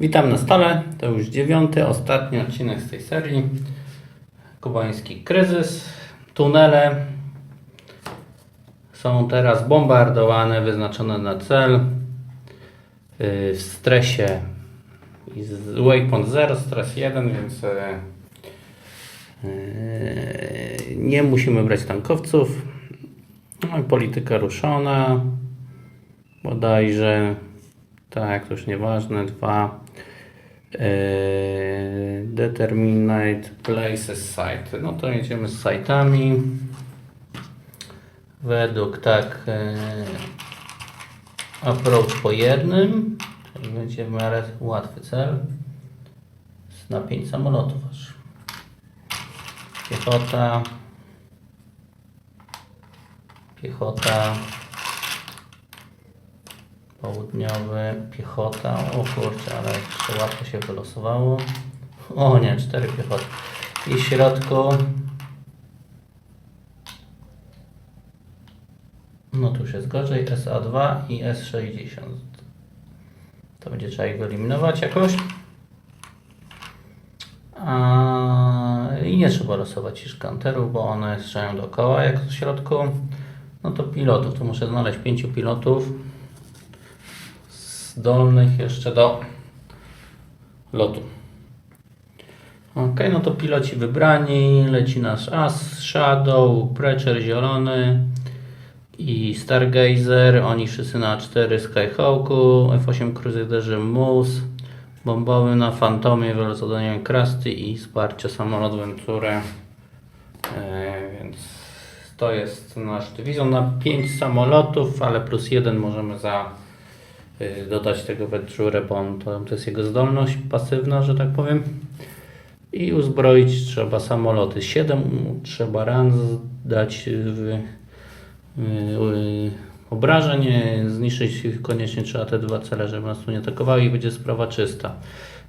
Witam na stole. To już dziewiąty, ostatni odcinek z tej serii. Kubański kryzys. Tunele są teraz bombardowane, wyznaczone na cel. Yy, W stresie waypoint 0, stres 1, więc yy, yy, nie musimy brać tankowców. No polityka ruszona. Bodajże tak, to już nieważne. Dwa. Eee, determinate places site. No to jedziemy z sajtami. Według tak eee, approach po jednym, czyli będzie w miarę łatwy cel. Na 5 samolotów aż. Piechota. Piechota. Południowy, piechota. O kurczę, ale jeszcze łatwo się wylosowało. O nie, cztery piechoty. I w środku. No tu już jest gorzej. SA2 i S60. To będzie trzeba ich wyeliminować jakoś. A, I nie trzeba losować szkanterów, bo one strzelają dookoła jak w środku. No to pilotów. Tu muszę znaleźć pięciu pilotów zdolnych jeszcze do lotu. Ok, no to piloci wybrani. Leci nasz As, Shadow, Preacher zielony i Stargazer. Oni wszyscy na 4 Skyhawku, F8 Crusaderze Moose, bombowy na Fantomie, wielozadaniem Krusty i wsparcie samolot Ventury. E, więc to jest nasz dywizjon na 5 samolotów, ale plus jeden możemy za dodać tego Venturę, bo on, to, to jest jego zdolność pasywna, że tak powiem. I uzbroić trzeba samoloty. 7 trzeba ran dać w y, y, obrażeń, y, zniszczyć koniecznie trzeba te dwa cele, żeby nas tu nie atakowały i będzie sprawa czysta.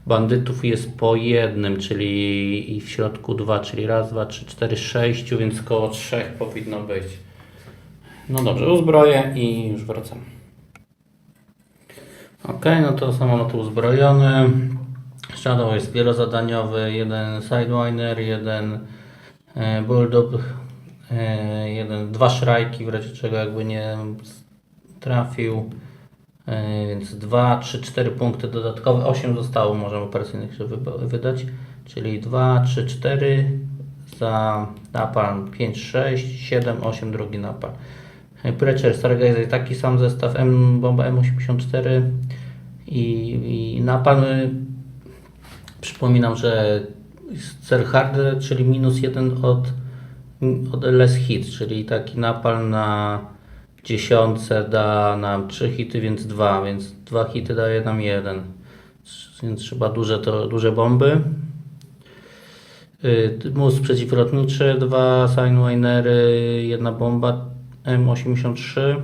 Bandytów jest po jednym, czyli i w środku dwa, czyli raz, dwa, trzy, cztery, sześciu, więc koło trzech powinno być. No dobrze, uzbroję i już wracam. Ok, no to samolot uzbrojony. Shadow jest wielozadaniowy, jeden Sidewinder, jeden e, Bulldog, e, jeden, dwa szrajki, w razie czego jakby nie trafił. E, więc 2, 3, 4 punkty dodatkowe, 8 zostało, możemy operacyjnych wyba- wydać, czyli 2, 3, 4 za napalm 5, 6, 7, 8 drugi napalm. Preacher Stargazer taki sam zestaw M, bomba M84 i, i napalm. y, Przypominam, że cel hard, czyli minus 1 od, od less hit, czyli taki napal na dziesiątce da nam 3 hity, więc 2, więc 2 hity daje nam 1. Więc trzeba duże, to, duże bomby. Y, Mus przeciwlotniczy, dwa Signwinery, jedna bomba M83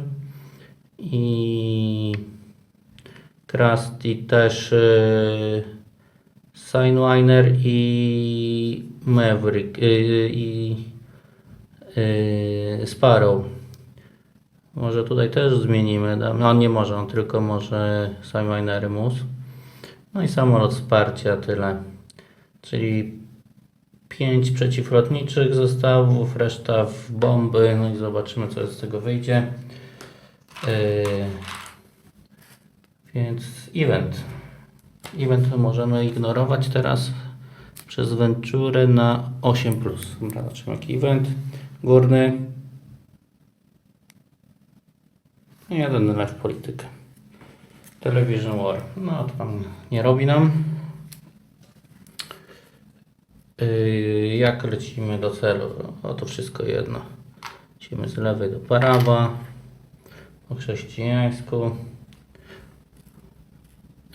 i Krusty też y, Signwiner i Maverick y, i y, Sparrow. Może tutaj też zmienimy. No nie może, on tylko może Signwinery mus. No i samolot wsparcia, tyle. Czyli 5 przeciwlotniczych zestawów, reszta w bomby, no i zobaczymy co z tego wyjdzie. Yy, więc event. Event możemy ignorować teraz przez Venturę na 8+. Dobra, zobaczymy jaki event. Górny. Jeden lew politykę. Television War. No to tam nie robi nam. Yy, jak lecimy do celu? O to wszystko jedno. Lecimy z lewej do prawa. Po chrześcijańsku.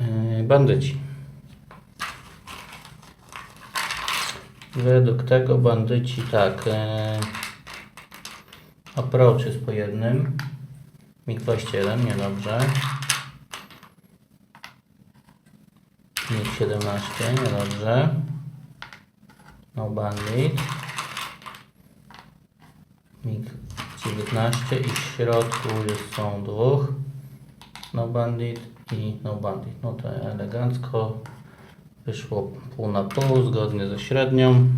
Yy, bandyci. Według tego bandyci tak. Yy, approach jest po jednym. MiG-21, niedobrze. MiG-17, niedobrze. No bandit. MiG-19 i w środku już są dwóch. no bandit i no bandit. No to elegancko wyszło pół na pół, zgodnie ze średnią.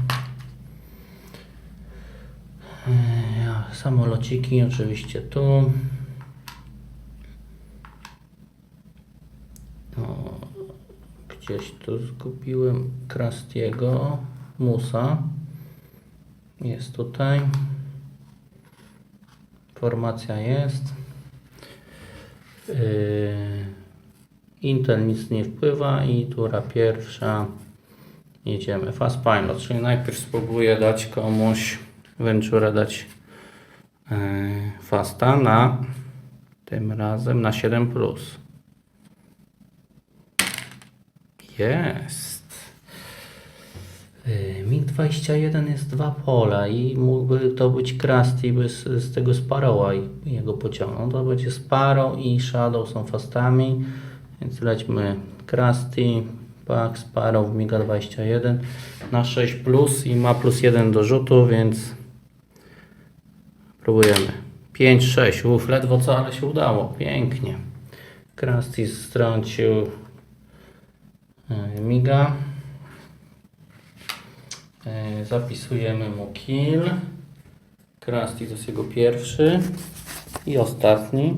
Eee, Samolociki oczywiście tu. O, gdzieś tu zgubiłem Krastiego, Musa. Jest tutaj. Formacja jest. Yy, Intel nic nie wpływa i tura pierwsza. Jedziemy. Fast Pilot, czyli najpierw spróbuję dać komuś Ventura dać yy, Fasta na tym razem na 7 plus. Jest. Yy, MiG-21 jest dwa pola i mógłby to być Krusty by z, tego Sparrowa i jego pociągnął. To będzie Sparrow i Shadow są fastami, więc lećmy Krusty, Pack, Sparrow, MiG-21 na 6 plus i ma plus 1 do rzutu, więc próbujemy. 5, 6, uff, ledwo co, ale się udało, pięknie. Krusty strącił yy, Miga. E, Zapisujemy mu kill. Krusty to jest jego pierwszy i ostatni.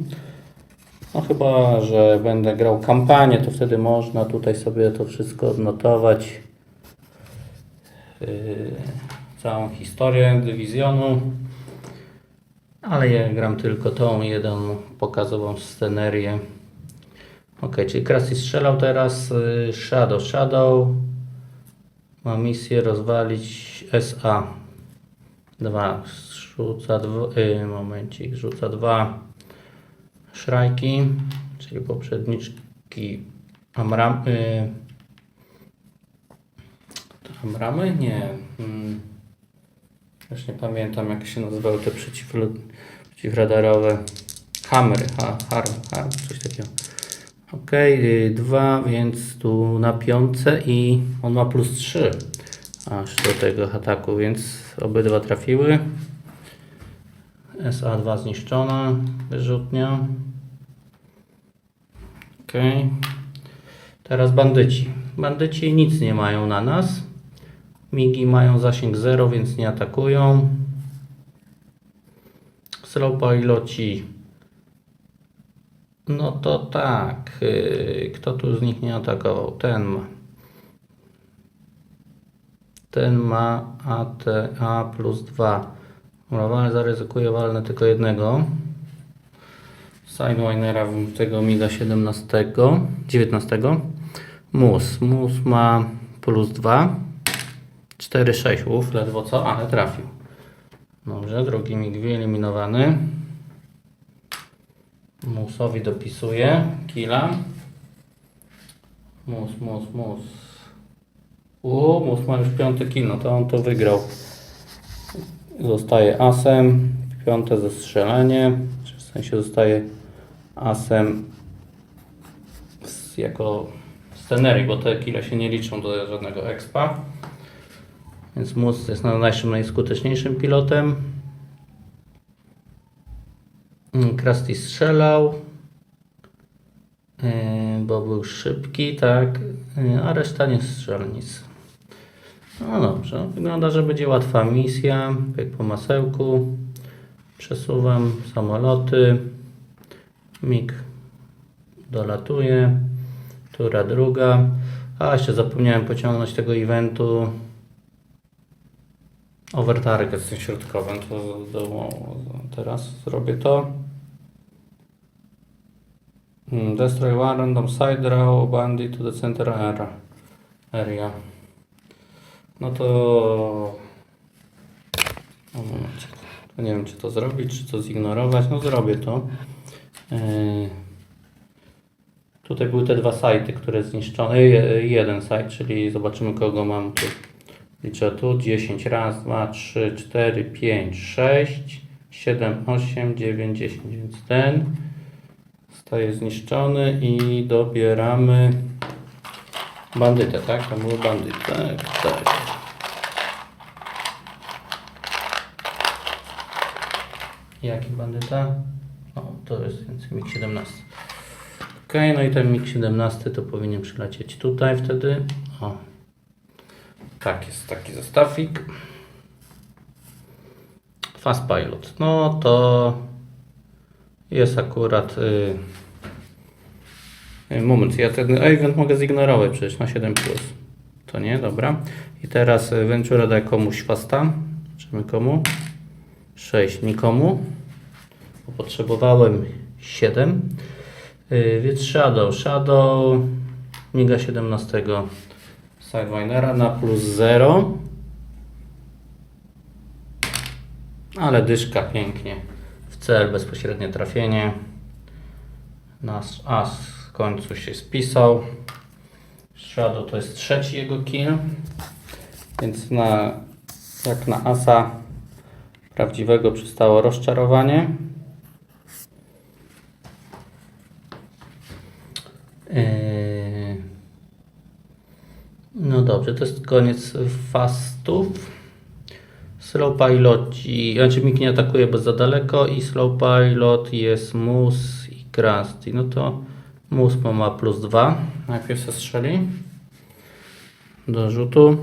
No chyba, że będę grał kampanię, to wtedy można tutaj sobie to wszystko odnotować. Yy, całą historię dywizjonu. Ale ja gram tylko tą jedną pokazową scenerię. Ok, czyli Krusty strzelał teraz y, Shadow. Shadow ma misję rozwalić SA. Dwa. Rzuca dwa. Y, momencik. Rzuca dwa szrajki, czyli poprzedniczki Amram. Y, to Amramy? Nie. Mm. Już nie pamiętam jak się nazywały te przeciw, przeciwradarowe. Hamry. Ha, harm, coś takiego. Ok, dwa, więc tu na piątce i on ma plus 3 aż do tego ataku, więc obydwa trafiły. SA2 zniszczona, wyrzutnia. Ok. Teraz bandyci. Bandyci nic nie mają na nas. Migi mają zasięg 0, więc nie atakują. Slow piloci no to tak. yy, Kto tu z nich nie atakował? Ten ma. Ten ma AT A plus 2. Dobra, ale zaryzykuję, walnę tylko jednego. Sidewinera tego MIGA 17, 19. Mus. Mus ma plus 2. 4, 6. Uf, ledwo co, ale trafił. Dobrze, drugi MIG wyeliminowany. Musowi dopisuje killa. Mus, mus, mus. U, mus ma już piąty kill, no to on to wygrał. Zostaje asem. Piąte zestrzelenie. W sensie zostaje asem jako scenerii, bo te kile się nie liczą do żadnego expa. Więc mus jest najlepszym, najskuteczniejszym pilotem. Mm, Krusty strzelał, yy, bo był szybki, tak, yy, a reszta nie strzela nic. No dobrze, wygląda, że będzie łatwa misja. Jak po masełku. Przesuwam samoloty. MIG dolatuje. Tura druga. A, jeszcze zapomniałem pociągnąć tego eventu. Overtarget z tym środkowym. To do, teraz zrobię to. Hmm, Destroy one random side draw bandit to the center area. No to... To nie wiem, czy to zrobić, czy to zignorować. No zrobię to. Yy, Tutaj były te dwa sajty, które zniszczone. Je- Jeden sajt, czyli zobaczymy kogo mam tu. Liczę tu 10. Raz, dwa, trzy, cztery, pięć, sześć, siedem, osiem, dziewięć, dziesięć. Więc ten zostaje zniszczony i dobieramy bandytę, tak? To był bandyt, tak, tak. Jaki bandyta? O, to jest więc MiG-17. no i ten MiG-17 to powinien przylecieć tutaj wtedy. O. Tak, jest taki zestawik. Fast Pilot. No to jest akurat. Y, y, moment, ja ten event mogę zignorować przecież na 7. To nie, dobra. I teraz y, Ventura daje komuś fasta. Zobaczymy komu. 6 nikomu. Bo potrzebowałem 7. Y, więc Shadow. Shadow Miga 17 Sidewindera na plus 0. Ale dyszka pięknie. W cel bezpośrednie trafienie. Nasz as w końcu się spisał. Shadow to jest trzeci jego kill. Więc na, jak na asa prawdziwego przystało rozczarowanie. Yy, No dobrze, to jest koniec fastów. Slow piloci, znaczy Mik nie atakuje, bo za daleko i slow pilot jest mus i krusty. No to mus ma plus 2. Najpierw se strzeli. Do rzutu.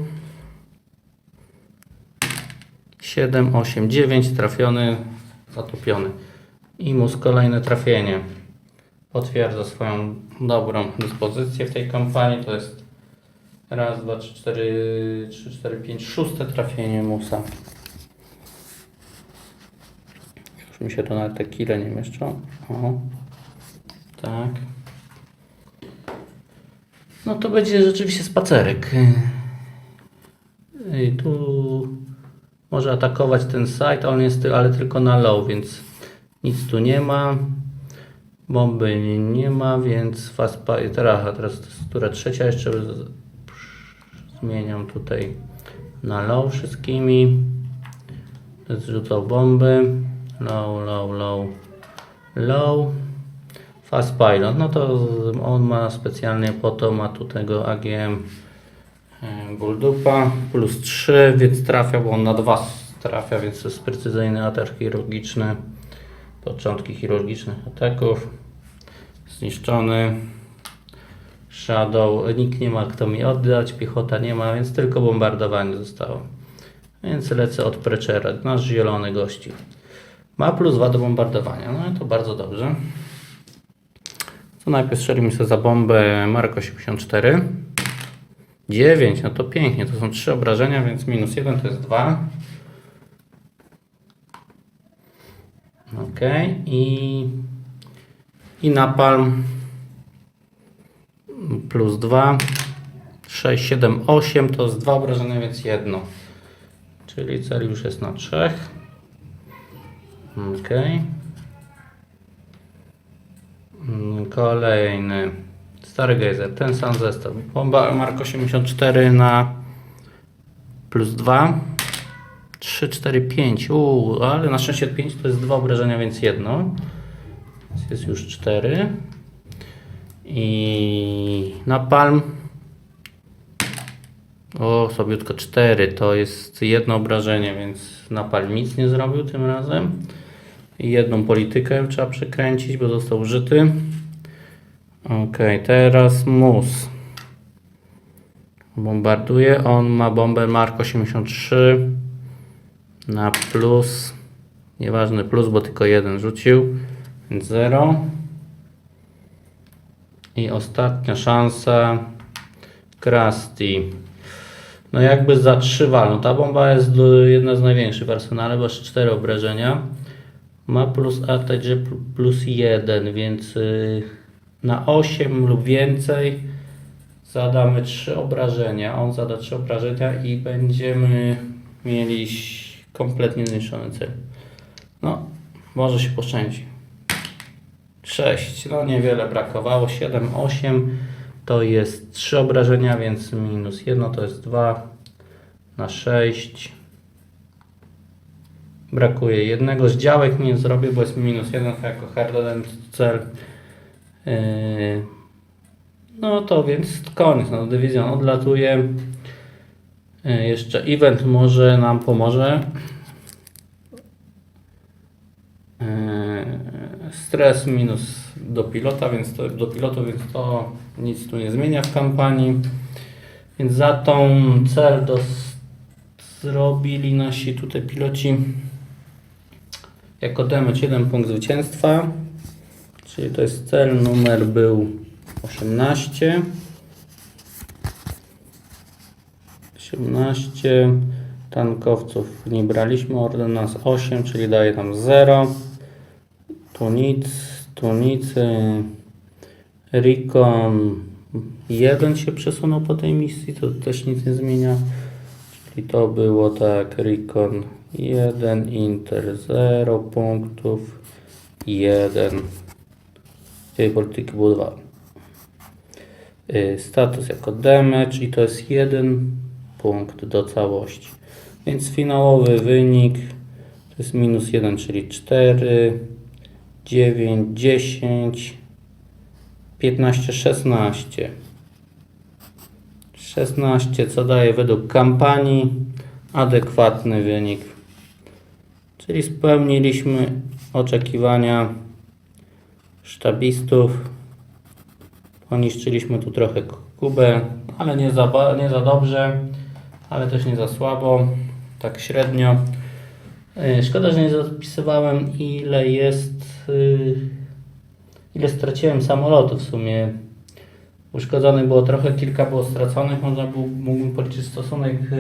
7, 8, 9 trafiony, zatopiony. I mus kolejne trafienie. Potwierdza swoją dobrą dyspozycję w tej kampanii. To jest raz, dwa, trzy, cztery, trzy, cztery, pięć, szóste trafienie musa. Już mi się to na te kile nie mieszczą. O, tak. No to będzie rzeczywiście spacerek. I tu może atakować ten site, on jest ale tylko na low, więc nic tu nie ma. Bomby nie, ma, więc fast teraz, teraz to jest tura trzecia jeszcze zmieniam tutaj na low wszystkimi. Zrzucał bomby. Low, low, low, low. Fast pilot, no to on ma specjalnie po to, ma tu tego AGM e, Bulldupa plus 3, więc trafia, bo on na 2 trafia, więc to jest precyzyjny atak chirurgiczny. Początki chirurgicznych ataków. Zniszczony. Shadow. Nikt nie ma kto mi oddać, piechota nie ma, więc tylko bombardowanie zostało. Więc lecę od Prechera, nasz zielony gości. Ma plus 2 do bombardowania, no i to bardzo dobrze. To najpierw strzelimy sobie za bombę Mark 84. 9, no to pięknie, to są 3 obrażenia, więc minus 1 to jest 2. Ok, i, i napalm plus 2, 6, 7, 8 to jest 2 obrażenia, więc jedno. Czyli cel już jest na 3. Ok. Kolejny. Stary gejzer, ten sam zestaw. Bomba Mark 84 na plus 2. 3, 4, 5. Uuu, ale na szczęście 5 to jest dwa obrażenia, więc jedno. Jest już 4. I napalm. O, sobiutko 4. To jest jedno obrażenie, więc napalm nic nie zrobił tym razem. I jedną politykę trzeba przekręcić, bo został użyty. Ok, teraz mus. Bombarduje. On ma bombę Mark 83 na plus. Nieważny plus, bo tylko jeden rzucił. Więc 0. I ostatnia szansa. Krusty. No jakby za 3 walną. Ta bomba jest jedna z największych w arsenale, bo aż 4 obrażenia. Ma plus ATG pl- plus 1, więc y, na 8 lub więcej zadamy 3 obrażenia. On zada 3 obrażenia i będziemy mieli kompletnie zniszczony cel. No, może się poszczędzi. 6, no niewiele brakowało. 7, 8 to jest 3 obrażenia, więc minus 1 to jest 2 na 6. Brakuje jednego z działek, nie zrobię, bo jest minus 1 jako hardland cel. Yy, No to więc koniec. No, dywizjon odlatuje. Yy, Jeszcze event może nam pomoże. Yy, Stres minus do pilota, więc to, do pilotu, więc to nic tu nie zmienia w kampanii. Więc za tą cel dos, zrobili nasi tutaj piloci jako damage jeden punkt zwycięstwa. Czyli to jest cel, numer był 18. 18 tankowców nie braliśmy, ordynans 8, czyli daje tam 0. Tunic, Tunicy, Rikon 1 się przesunął po tej misji, to też nic nie zmienia. Czyli to było tak, Rikon 1, Inter 0 punktów, 1. Tej polityki było 2. Y, Status jako damage i to jest jeden punkt do całości. Więc finałowy wynik to jest minus 1, czyli 4, 9, 10, 15, 16. 16, co daje według kampanii adekwatny wynik. Czyli spełniliśmy oczekiwania sztabistów. Poniszczyliśmy tu trochę Kubę, ale nie za, nie za dobrze, ale też nie za słabo, tak średnio. Yy, Szkoda, że nie zapisywałem ile jest, ile straciłem samolotów w sumie. Uszkodzonych było trochę, kilka było straconych, można było, mógłbym policzyć stosunek yy,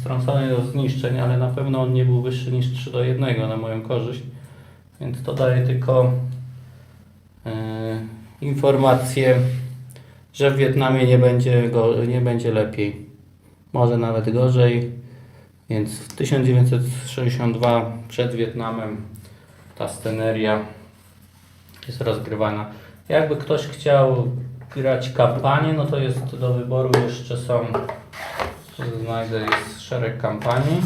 strąconych do zniszczeń, ale na pewno on nie był wyższy niż 3 do 1 na moją korzyść, więc to daje tylko yy, informację, że w Wietnamie nie będzie, go, nie będzie lepiej. Może nawet gorzej. Więc w 1962 przed Wietnamem ta sceneria jest rozgrywana. Jakby ktoś chciał grać kampanię, no to jest do wyboru jeszcze są, znajdę, jest szereg kampanii,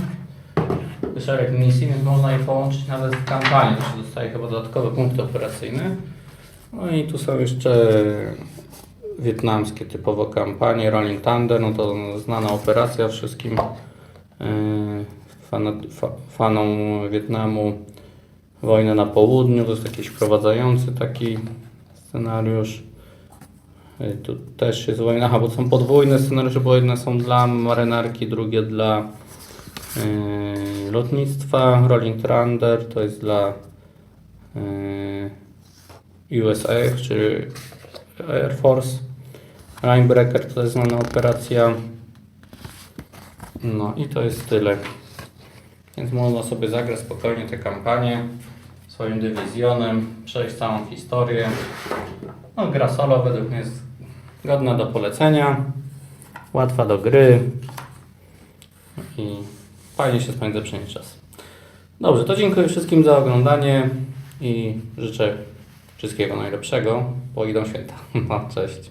szereg misji, więc można je połączyć nawet w kampanię. To dostaje chyba dodatkowe punkty operacyjne. No i tu są jeszcze wietnamskie typowo kampanie. Rolling Thunder, no to znana operacja wszystkim fa- fanom Wietnamu. Wojna na południu, to jest jakiś wprowadzający taki scenariusz. Yy, Tu też jest wojna, aha, bo są podwójne scenariusze, bo jedne są dla marynarki, drugie dla yy, lotnictwa. Rolling Thunder to jest dla yy, USA, czyli Air Force. Linebreaker to jest znana operacja. No i to jest tyle. Więc można sobie zagrać spokojnie tę kampanię swoim dywizjonem, przejść całą historię. No gra solo według mnie jest godna do polecenia, łatwa do gry i fajnie się spędza przy niej czas. Dobrze, to dziękuję wszystkim za oglądanie i życzę wszystkiego najlepszego, bo idą święta. No, cześć.